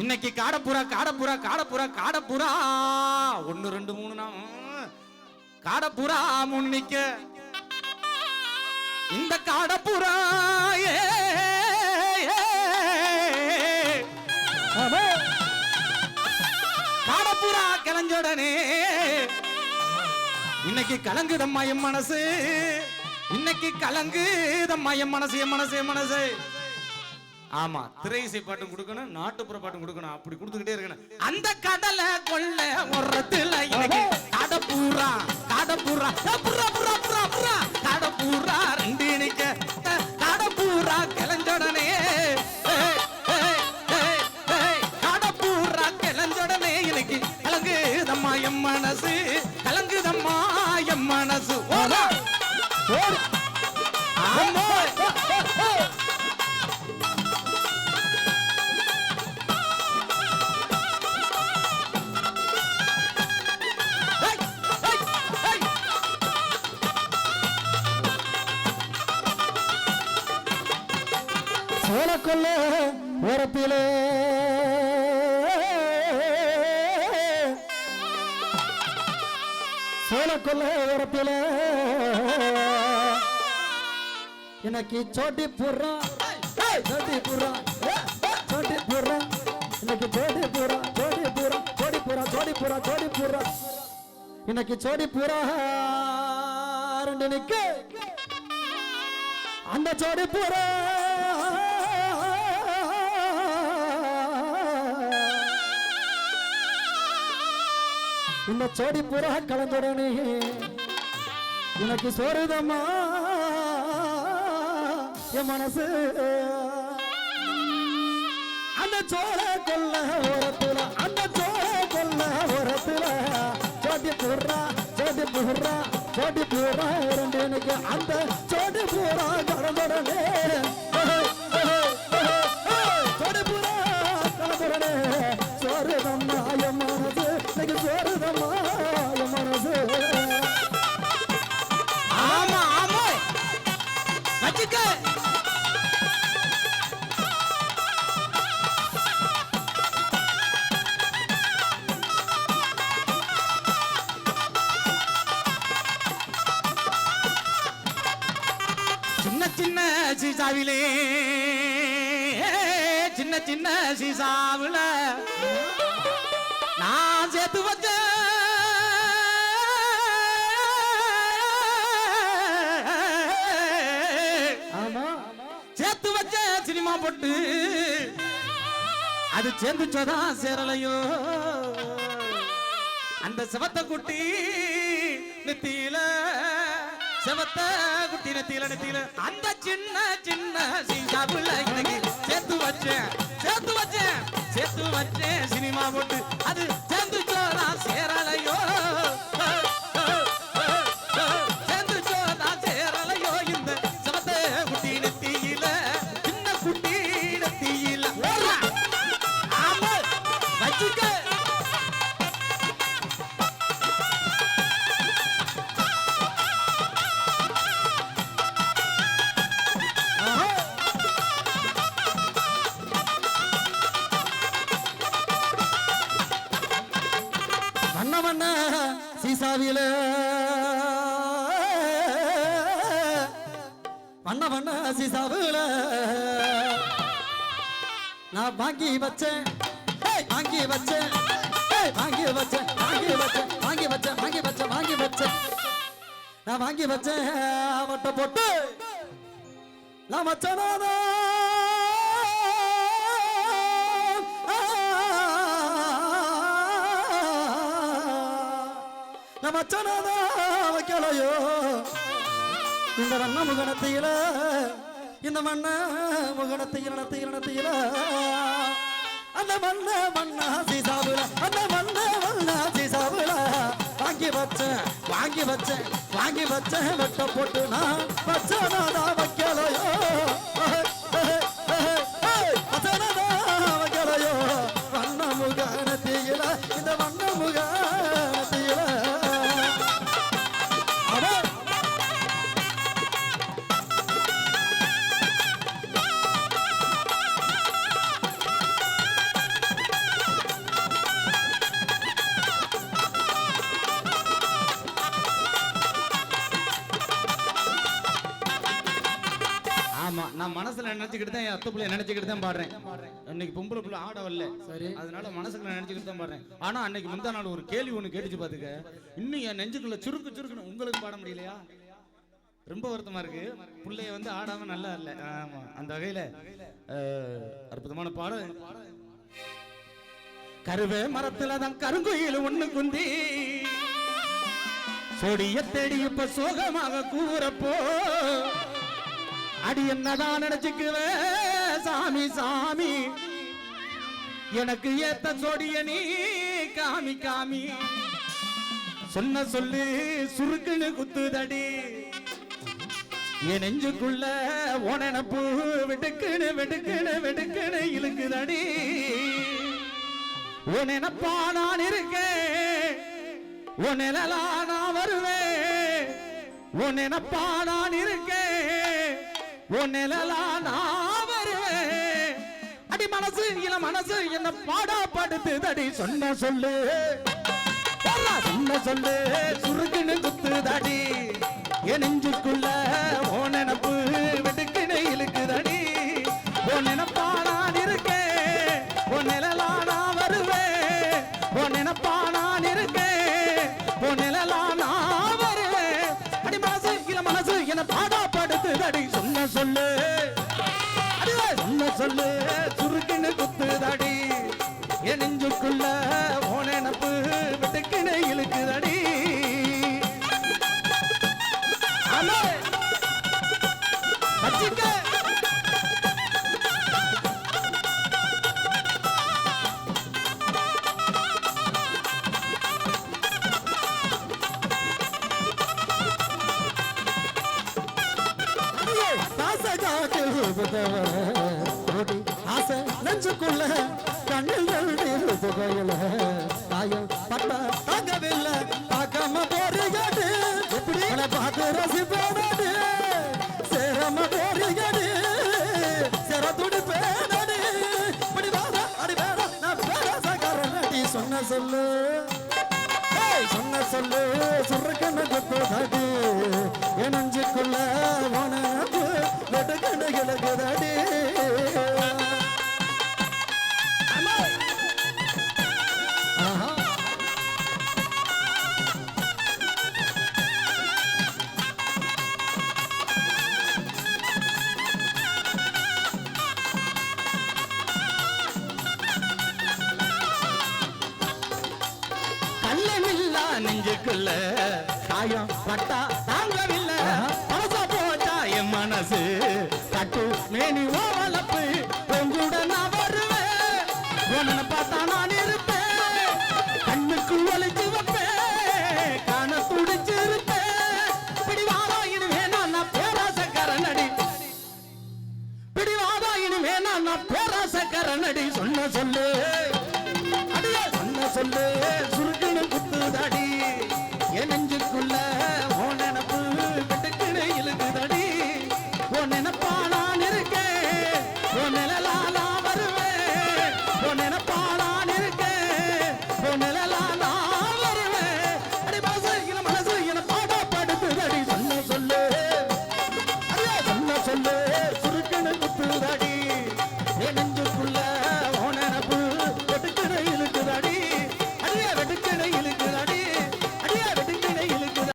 இன்னைக்கு காடப்புறா காடப்புறா காடப்புறா காடப்புறா. ஒன்னு ரெண்டு மூணு நா காடப்புறா முன்னிக்க இந்த காடப்புறா காடப்புறா கலைஞ்சோடனே. இன்னைக்கு கலங்குதம்மா என் மனசு. இன்னைக்கு கலங்குதம்மா என் மனசு என் மனசு என் மனசு. ஆமா. திரை இசை பாட்டும் கொடுக்கணும் நாட்டுப்புற பாட்டும் கொடுக்கணும் அப்படி கொடுத்துக்கிட்டே இருக்கணும். அந்த கடலை கொள்ள உரத்துல இன்னைக்கு காடப்பூரா காடப்பூரா புறா புறா புறா புறா. காடப்பூரா ரெண்டு நிக்க காடப்பூரா கிளஞ்சோடனே காடப்பூரா கிளஞ்சோடனே இன்னைக்கு கலங்குதம்மா என் மனசு கலங்குதம்மா என் மனசு. ஓடு. ஆமா. சோழக்கொல்ல ஓரத்திலே சோழக்கொல்ல ஓரத்திலே எனக்கு சோட்டி புறா சோட்டி புறா சோட்டி புறா எனக்கு சோடி புறா சோடி புறா சோடி புறா சோடி புறா சோடி புறா எனக்கு சோடி புறா ரெண்டு நிக்கு அந்த சோடி புறா இந்த சோடி புறா கலந்துடனே எனக்கு சோறுதம்மா என் மனசு. அந்த சோழ கொல்ல உரத்துல அந்த சோழ கொல்ல உரத்துல சோட்டி புறா சோட்டி புறா சோட்டி புறா. இரண்டு எனக்கு அந்த சோட்டி புறா கலந்துடனே சோறுதம்மா என் மனசு எனக்கு சோறுதம்மா என் மனசு ஆமா ஆமா. வச்சுக்க. சின்ன சின்ன சீசாவிலே சின்ன சின்ன சீசாவுல நான் சேர்த்து வச்ச சேர்த்து வச்ச சினிமா போட்டு அது சேர்ந்துச்சோதான் சேரலையோ. அந்த செவத்த குட்டி செவத்த குட்டி நெத்தியில நெத்தியில அந்த சின்ன சின்ன சீசாவுல இன்னைக்கு சேர்த்து வச்சேன். சேர்த்து வச்சேன். சேர்த்து வச்சேன். சினிமா போட்டு. அது சேர்ந்து சீசாவில பண்ண பண்ண சிசாவுல நான் வாங்கி வச்சேன். வாங்கி வச்சேன். வாங்கி வச்சேன். வாங்கி வச்சேன். வாங்கி வச்சேன். வாங்கி வச்சேன். வாங்கி வச்சேன். நான் வாங்கி வச்சேன். அவட்ட போட்டு. நான் வச்சனாதான் நம்ம வைக்கலையோ? இந்த வண்ண முகணத்தையில இந்த மண்ண முகணத்தையில நத்தையில நத்தையில அந்த மண்ண மண்ணா சீசாவுல அந்த மண்ண மண்ணா சீசாவுல வாங்கி வச்சேன் வாங்கி வச்சேன் வாங்கி வச்சேன் வெட்ட போட்டு நான் வச்சனாதா வைக்கலையோ? நினைச்சுக்கிட்டு தான் என் அத்தை பிள்ளைய நினைச்சுக்கிட்டு தான் பாடுறேன். அன்னைக்கு பொம்பளை பிள்ளை ஆட வரல. சரி. அதனால மனசுக்குள்ள நினைச்சுக்கிட்டு தான் பாடுறேன். ஆனா அன்னைக்கு முந்தா நாள் ஒரு கேள்வி ஒண்ணு கேட்டுச்சு பாத்துக்க. இன்னும் என் நெஞ்சுக்குள்ள சுருக்கு சுருக்குன்னு உங்களுக்கு பாட முடியலையா? ரொம்ப வருத்தமா இருக்கு. பிள்ளைய வந்து ஆடாம நல்லா இல்ல. ஆமா அந்த வகையில அற்புதமான பாடம் கருவே மரத்துல தான் கருங்குயில் ஒண்ணு குந்தி. சொடிய தேடி இப்ப சோகமாக கூறப்போ அடி என்னதான் நினைச்சுக்குவே? சாமி சாமி. எனக்கு ஏத்த சொடிய நீ காமி காமி. சொன்ன சொல்லு சுருக்குன்னு குத்துதடி. என் நெஞ்சுக்குள்ள உனப்பு வெடுக்குன்னு வெடுக்குன்னு வெடுக்குன்னு இழுக்குதடி. உனப்பா நான் இருக்கேன். உன் நிழலா நான் வருவேன். உன் நினப்பா நான் இருக்கேன் உன் வருவேன். அடி மனசு இள மனசு என்ன பாடா படுத்துதடி சொன்ன சொல்லு. சொன்ன சொல்லு. சுருக்குன்னு குத்துதடி. என் நெஞ்சுக்குள்ள ஓ நினப்பு இழுக்கு தடி ஓ நினப்பா நான் இருக்கேன். ஓ நிழலா நான் வருவேன். ஓ நினப்பா படுத்துதடி சொல்லு? அடியே சொன்ன சொல்லு? சுருக்குன்னு குத்துதடி. என் நெஞ்சுக்குள்ள ஓ நினப்பு வெட்டுக்குன்னு இழுக்குதடி. ஆசை காட்டு ஆசை நெஞ்சுக்குள்ள கண்ணில் ரெண்டு புகையில காயம் பட்ட தாங்கவில்லை பார்க்காம போறீங்கடி எப்படி உன்னை பார்த்து ரசிப்பேனடி சேரம போறீங்கடி சேர துடி பேனடி இப்படி வேற அடி வேற நான் பேர பேரசக்காரனடி சொன்ன சொல்லு சொன்ன சொல்லு சுருக்கன்னு குத்துதடி என் நெஞ்சுக்குள்ள உனக்கு வெட்டுக்கண்ணு கிழக்குதடி கள்ளமில்லா நெஞ்சுக்குள்ள காயம் பட்டா நீ மேனி ஓவலப்பு உங்கூட நான் வருவேன். உன்னை பார்த்தா நான் இருப்பேன். கண்ணுக்கு ஒழிச்சு வைப்பேன். காண துடிச்சு இருப்பேன் பிடிவாதா இனிமே நான் பேராசக்காரன் அடி பிடிவாதா இனிமே நான் பேராசக்காரன் அடி சொன்ன சொல்லு. அடியே சொன்ன சொல்லு.